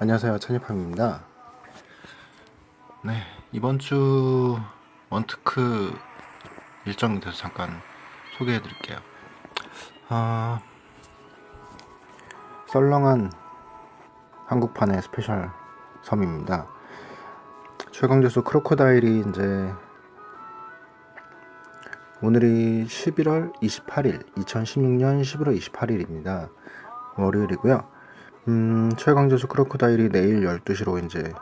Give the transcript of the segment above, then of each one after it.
안녕하세요. 찬이팜입니다. 네 이번 주 원트크 일정에 대해서 잠깐 소개해 드릴게요. 아 썰렁한 한국판의 스페셜 섬입니다. 최강제수 크로코다일이 이제 오늘이 11월 28일 2016년 11월 28일입니다. 월요일이고요 음, 최강제수 크로코다일이 내일 12시로 이제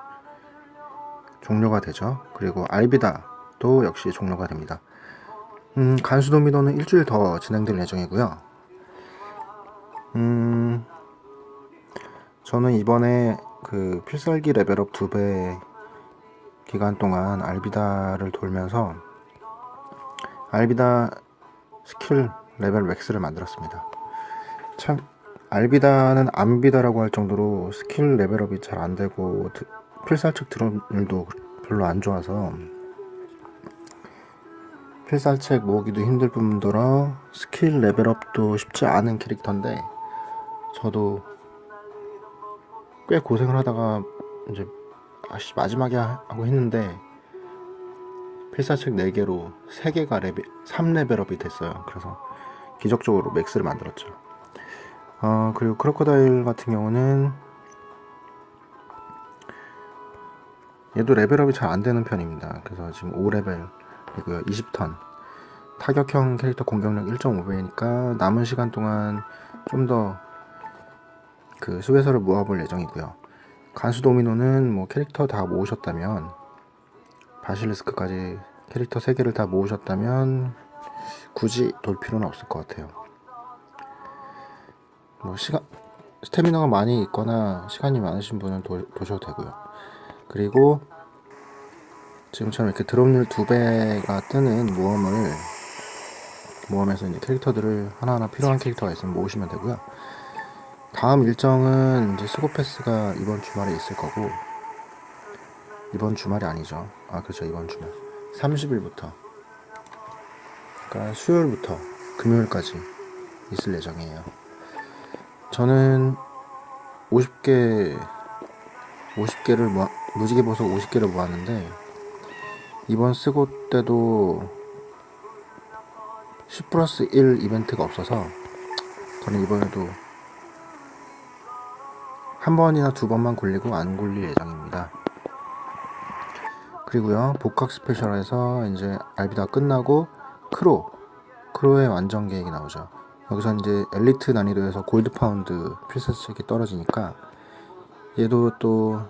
종료가 되죠. 그리고 알비다도 역시 종료가 됩니다. 음, 간수도미노는 일주일 더 진행될 예정이고요. 음, 저는 이번에 그 필살기 레벨업 두 배 기간 동안 알비다를 돌면서 알비다 스킬 레벨 맥스를 만들었습니다. 참 알비다는 암비다라고 할 정도로 스킬 레벨업이 잘 안 되고 드- 필살측 드론을도 별로 안 좋아서 필살책 모으기도 힘들 뿐더러 스킬 레벨업도 쉽지 않은 캐릭터인데 저도 꽤 고생을 하다가 이제 아씨 마지막에 하- 하고 했는데 필살책 4개로 3개가 레벨 3레벨업이 됐어요. 그래서 기적적으로 맥스를 만들었죠. 어, 그리고 크로커다일 같은 경우는 얘도 레벨업이 잘 안 되는 편입니다. 그래서 지금 5레벨이고요. 20턴. 타격형 캐릭터 공격력 1.5배니까 남은 시간 동안 좀 더 그 수배서를 모아볼 예정이고요. 간수 도미노는 뭐 캐릭터 다 모으셨다면 바실리스크까지 캐릭터 3개를 다 모으셨다면 굳이 돌 필요는 없을 것 같아요. 뭐 시간 스태미너가 많이 있거나 시간이 많으신 분은 도, 도셔도 되고요. 그리고 지금처럼 이렇게 드롭률 두 배가 뜨는 모험을 모험에서 이제 캐릭터들을 하나하나 필요한 캐릭터가 있으면 모으시면 되고요. 다음 일정은 이제 스고 패스가 이번 주말에 있을 거고 이번 주말이 아니죠. 아 그렇죠 이번 주말 30일부터 그러니까 수요일부터 금요일까지 있을 예정이에요. 저는 50개 50개를 모아, 무지개 보석 50개를 모았는데 이번 쓰고 때도 10 플러스 1 이벤트가 없어서 저는 이번에도 한 번이나 두 번만 굴리고 안 굴릴 예정입니다. 그리고요 복각 스페셜에서 이제 알비다 끝나고 크로 크로의 완전 계획이 나오죠. 여기서 이제 엘리트 난이도에서 골드 파운드 필사책이 떨어지니까 얘도 또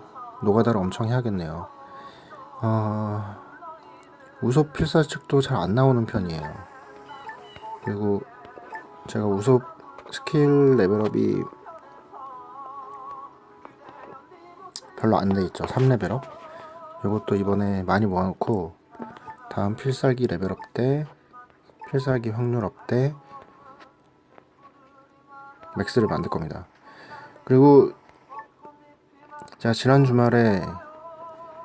노가다를 엄청 해야겠네요. 어, 우섭 필사책도 잘 안 나오는 편이에요. 그리고 제가 우섭 스킬 레벨업이 별로 안 돼 있죠. 3레벨업. 이것도 이번에 많이 모아놓고 다음 필살기 레벨업 때 필살기 확률업 때 맥스를 만들 겁니다. 그리고 제가 지난 주말에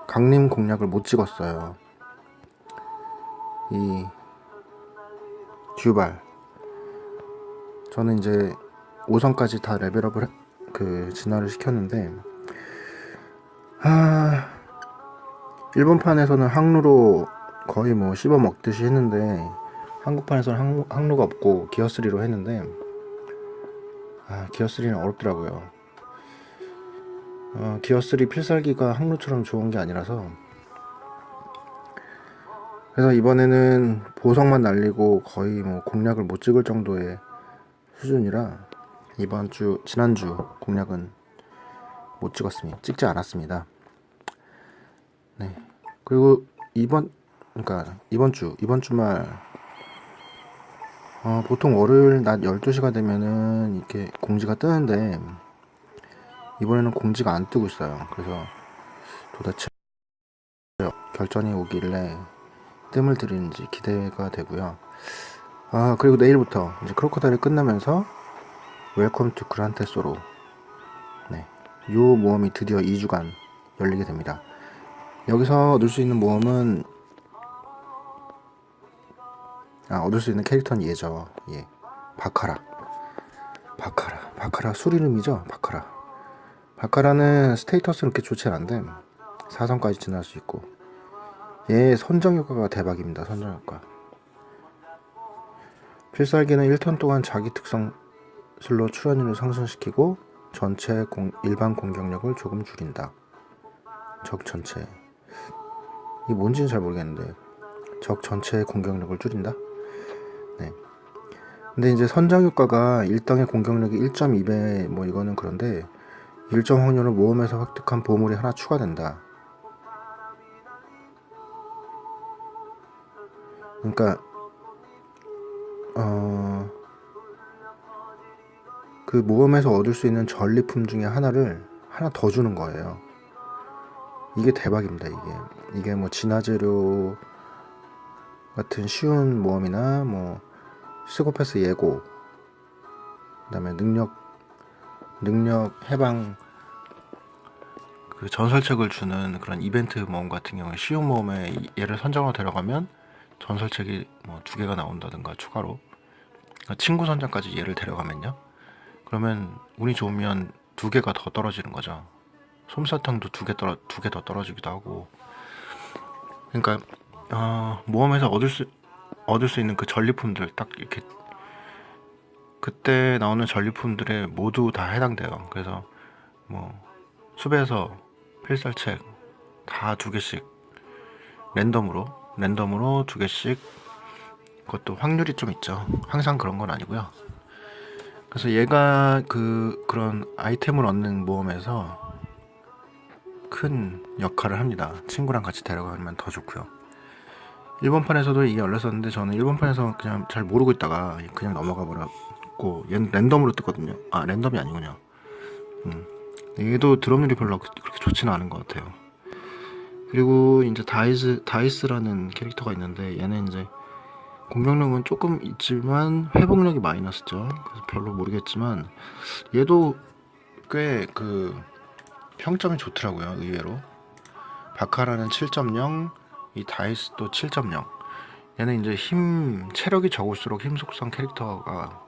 강림 공략을 못 찍었어요. 이 듀발 저는 이제 5성까지 다 레벨업을 해- 그 진화를 시켰는데 아 일본판에서는 항로로 거의 뭐 씹어 먹듯이 했는데 한국판에서는 항, 항로가 없고 기어3로 했는데 아 기어3는 어렵더라고요 어, 기어3 필살기가 항로처럼 좋은 게 아니라서 그래서 이번에는 보석만 날리고 거의 뭐 공략을 못 찍을 정도의 수준이라 이번 주 지난주 공략은 못 찍었습니다. 찍지 않았습니다. 네. 그리고 이번 그러니까 이번 주 이번 주말 어, 보통 월요일 낮 12시가 되면은 이렇게 공지가 뜨는데 이번에는 공지가 안 뜨고 있어요. 그래서 도대체 결전이 오길래 뜸을 들이는지 기대가 되고요. 아 그리고 내일부터 이제 크로커다일이 끝나면서 웰컴 투 그란테 소로 네, 요 모험이 드디어 2주간 열리게 됩니다. 여기서 얻을 수 있는 모험은 아 얻을 수 있는 캐릭터는 얘죠. 예, 바카라, 바카라, 바카라 술 이름이죠. 바카라. 바카라는 스테이터스는 그렇게 좋지 않은데 4선까지 지날 수 있고 얘 선정 효과가 대박입니다. 선정 효과. 필살기는 1턴 동안 자기 특성 슬로 출연율을 상승시키고 전체 공, 일반 공격력을 조금 줄인다. 적 전체. 이게 뭔지는 잘 모르겠는데 적 전체의 공격력을 줄인다. 네. 근데 이제 선정 효과가 1등의 공격력이 1.2배 뭐 이거는 그런데 일정 확률로 모험에서 획득한 보물이 하나 추가된다. 그러니까 어, 그 모험에서 얻을 수 있는 전리품 중에 하나를 하나 더 주는 거예요. 이게 대박입니다. 이게 이게 뭐 진화재료 같은 쉬운 모험이나 뭐 스코패스 예고 그다음에 능력 능력 해방 그 전설책을 주는 그런 이벤트 모험 같은 경우에 쉬운 모험에 얘를 선정으로 데려가면 전설책이 뭐 두 개가 나온다든가 추가로. 그러니까 친구 선장까지 얘를 데려가면요. 그러면 운이 좋으면 두 개가 더 떨어지는 거죠. 솜사탕도 두 개 떨어 두 개 더 떨어지기도 하고. 그러니까 어, 모험에서 얻을 수 얻을 수 있는 그 전리품들 딱 이렇게 그때 나오는 전리품들에 모두 다 해당돼요. 그래서 뭐 숲에서 필살책 다 두 개씩 랜덤으로 랜덤으로 두 개씩 그것도 확률이 좀 있죠. 항상 그런 건 아니고요. 그래서 얘가 그 그런 아이템을 얻는 모험에서 큰 역할을 합니다. 친구랑 같이 데려가면 더 좋고요. 일본판에서도 이게 열렸었는데 저는 일본판에서 그냥 잘 모르고 있다가 그냥 넘어가 버렸고 랜덤으로 뜨거든요. 아 랜덤이 아니군요. 음. 얘도 드럼률이 별로 그- 그렇게 좋지는 않은 것 같아요. 그리고 이제 다이스 다이스라는 캐릭터가 있는데 얘는 이제 공격력은 조금 있지만 회복력이 마이너스죠. 그래서 별로 모르겠지만 얘도 꽤 그 평점이 좋더라고요. 의외로 바카라는 7.0, 이 다이스도 7.0. 얘는 이제 힘 체력이 적을수록 힘 속성 캐릭터가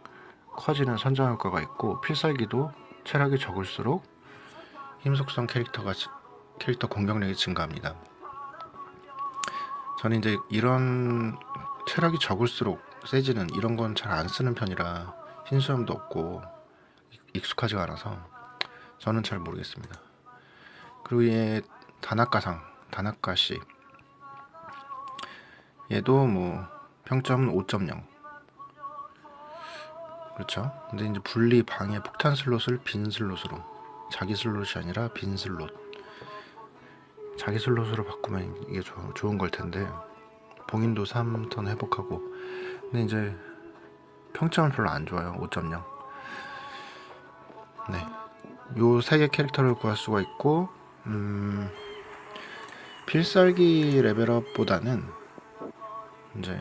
커지는 선정 효과가 있고 필살기도 체력이 적을수록 힘 속성 캐릭터가 지- 캐릭터 공격력이 증가합니다. 저는 이제 이런 체력이 적을수록 세지는 이런 건 잘 안 쓰는 편이라 흰수염도 없고 익숙하지가 않아서 저는 잘 모르겠습니다. 그리고 얘 다나카상, 다나카 씨 얘도 뭐 평점 5.0 그렇죠. 근데 이제 분리 방해 폭탄 슬롯을 빈 슬롯으로. 자기 슬롯이 아니라 빈 슬롯. 자기 슬롯으로 바꾸면 이게 좋- 좋은 걸 텐데. 봉인도 3턴 회복하고. 근데 이제 평점은 별로 안 좋아요. 5.0 네. 요 세 개 캐릭터를 구할 수가 있고 음, 필살기 레벨업보다는 이제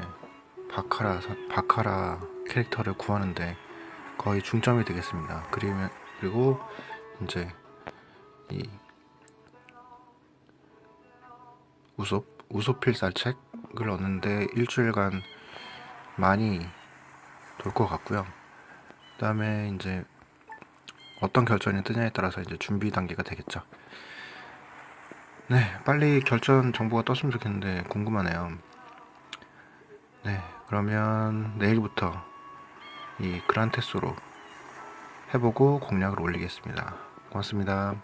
바카라 선- 바카라 캐릭터를 구하는데 거의 중점이 되겠습니다. 그리고 그리고 이제 이 우소 우소 필살 책을 얻는데 일주일간 많이 돌 것 같고요. 그다음에 이제 어떤 결전이 뜨냐에 따라서 이제 준비 단계가 되겠죠. 네, 빨리 결전 정보가 떴으면 좋겠는데 궁금하네요. 네, 그러면 내일부터 이 그란테소로 해보고 공략을 올리겠습니다. 고맙습니다.